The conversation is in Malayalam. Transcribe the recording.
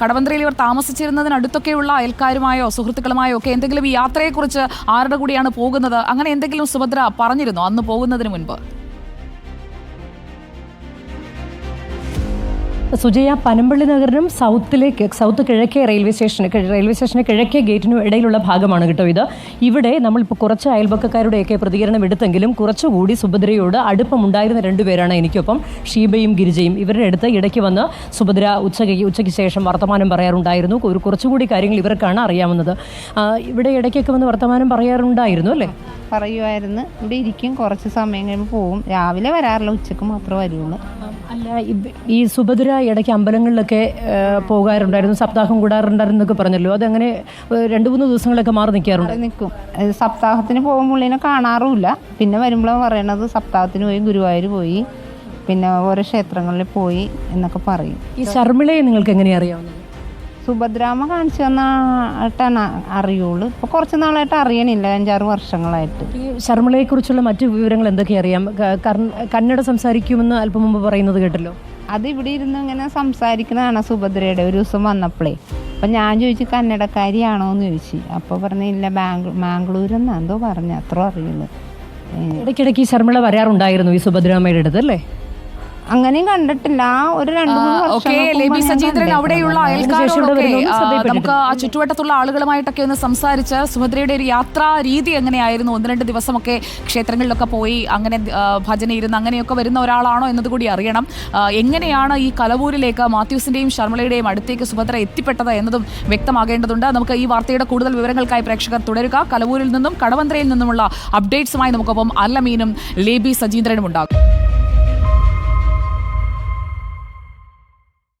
കടവന്ത്രയിൽ ഇവർ താമസിച്ചിരുന്നതിനടുത്തൊക്കെയുള്ള അയൽക്കാരുമായോ സുഹൃത്തുക്കളുമായോ ഒക്കെ എന്തെങ്കിലും ഈ യാത്രയെക്കുറിച്ച് ആരുടെ കൂടിയാണ് പോകുന്നത്? അങ്ങനെ എന്തെങ്കിലും സുഭദ്ര പറഞ്ഞിരുന്നോ? അന്ന് പോകുന്നതിന് മുൻപ്. സുജയ പനമ്പള്ളി നഗറിനും സൗത്തിലേക്ക് സൗത്ത് കിഴക്കേ റെയിൽവേ സ്റ്റേഷന് റെയിൽവേ സ്റ്റേഷന് കിഴക്കേ ഗേറ്റിനും ഇടയിലുള്ള ഭാഗമാണ് കേട്ടോ ഇത്. ഇവിടെ നമ്മളിപ്പോൾ കുറച്ച് അയൽപക്കക്കാരുടെയൊക്കെ പ്രതികരണം എടുത്തെങ്കിലും കുറച്ചുകൂടി സുഭദ്രയോട് അടുപ്പമുണ്ടായിരുന്ന രണ്ടുപേരാണ് എനിക്കൊപ്പം. ഷീബയും ഗിരിജയും ഇവരുടെ അടുത്ത് ഇടയ്ക്ക് വന്ന് സുഭദ്ര ഉച്ചയ്ക്ക് ഉച്ചയ്ക്ക് ശേഷം വർത്തമാനം പറയാറുണ്ടായിരുന്നു. ഒരു കുറച്ചുകൂടി കാര്യങ്ങൾ ഇവർക്കാണ് അറിയാവുന്നത്. ഇവിടെ ഇടയ്ക്കൊക്കെ വന്ന് വർത്തമാനം പറയാറുണ്ടായിരുന്നു അല്ലേ? പറയുമായിരുന്നു ഇവിടെ ഇരിക്കും കുറച്ച് സമയം കഴിയുമ്പോൾ പോവും. രാവിലെ വരാറില്ല ഉച്ചയ്ക്ക് മാത്രമേ വരുള്ളൂ. അല്ല ഈ സുഭദ്ര ഇടയ്ക്ക് അമ്പലങ്ങളിലൊക്കെ പോകാറുണ്ടായിരുന്നു സപ്താഹം കൂടാറുണ്ടായിരുന്നൊക്കെ പറഞ്ഞല്ലോ. അതങ്ങനെ രണ്ട് മൂന്ന് ദിവസങ്ങളൊക്കെ മാറി നിൽക്കാറുണ്ട്? നിൽക്കും. സപ്താഹത്തിന് പോകുമ്പോൾ പുള്ളിനെ കാണാറുമില്ല. പിന്നെ വരുമ്പോഴാണ് പറയണത് സപ്താഹത്തിന് പോയി ഗുരുവായൂർ പോയി പിന്നെ ഓരോ ക്ഷേത്രങ്ങളിൽ പോയി എന്നൊക്കെ പറയും. ഈ ശർമിളയെ നിങ്ങൾക്ക് എങ്ങനെയാ അറിയാവുന്നത്? സുഭദ്രാമ കാണിച്ചു തന്നിട്ടാണ് അറിയുള്ളൂ. ഇപ്പോൾ കുറച്ച് നാളായിട്ട് അറിയണില്ല അഞ്ചാറ് വർഷങ്ങളായിട്ട്. ഈ കുറിച്ചുള്ള മറ്റു വിവരങ്ങൾ എന്തൊക്കെ അറിയാം? കന്നഡ സംസാരിക്കുമെന്ന് അല്പം മുമ്പ് പറയുന്നത് കേട്ടല്ലോ. അത് ഇവിടെ ഇരുന്ന് ഇങ്ങനെ സംസാരിക്കുന്നതാണ് സുഭദ്രയുടെ ഒരു ദിവസം വന്നപ്പോഴേ അപ്പം ഞാൻ ചോദിച്ചു കന്നഡക്കാരിയാണോ? എന്ന് ചോദിച്ചു. അപ്പോൾ പറഞ്ഞില്ല ബാംഗ്ലൂർ ബാംഗ്ലൂ മാംഗ്ലൂർ എന്നാ എന്തോ പറഞ്ഞു അത്ര അറിയുള്ളൂ. ഇടയ്ക്കിടയ്ക്ക് ഈ ശർമിള വരാറുണ്ടായിരുന്നു ഈ സുഭദ്രാമയുടെ അടുത്ത് അല്ലേ? അങ്ങനെയും കണ്ടിട്ടില്ല. ഒരു രണ്ട് ലേബി സജീന്ദ്രൻ അവിടെയുള്ള അയൽക്കാരോടൊക്കെ ആ, നമുക്ക് ആ ചുറ്റുവട്ടത്തുള്ള ആളുകളുമായിട്ടൊക്കെ ഒന്ന് സംസാരിച്ച് സുഭദ്രയുടെ ഒരു യാത്രാ രീതി എങ്ങനെയായിരുന്നു? ഒന്ന് രണ്ട് ദിവസമൊക്കെ ക്ഷേത്രങ്ങളിലൊക്കെ പോയി അങ്ങനെ ആ, ഭജന ഇരുന്ന് അങ്ങനെയൊക്കെ വരുന്ന ഒരാളാണോ എന്നതുകൂടി അറിയണം. ആ, എങ്ങനെയാണ് ഈ കലവൂരിലേക്ക് മാത്യൂസിന്റെയും ശർമ്മളയുടെയും അടുത്തേക്ക് സുഭദ്ര എത്തിപ്പെട്ടത് എന്നതും വ്യക്തമാകേണ്ടതുണ്ട്. നമുക്ക് ഈ വാർത്തയുടെ കൂടുതൽ വിവരങ്ങൾക്കായി പ്രേക്ഷകർ തുടരുക. കലവൂരിൽ നിന്നും കടവന്ത്രയിൽ നിന്നുമുള്ള അപ്ഡേറ്റ്സുമായി നമുക്കൊപ്പം അല്ലമീനും ലേബി സജീന്ദ്രനും ഉണ്ടാകും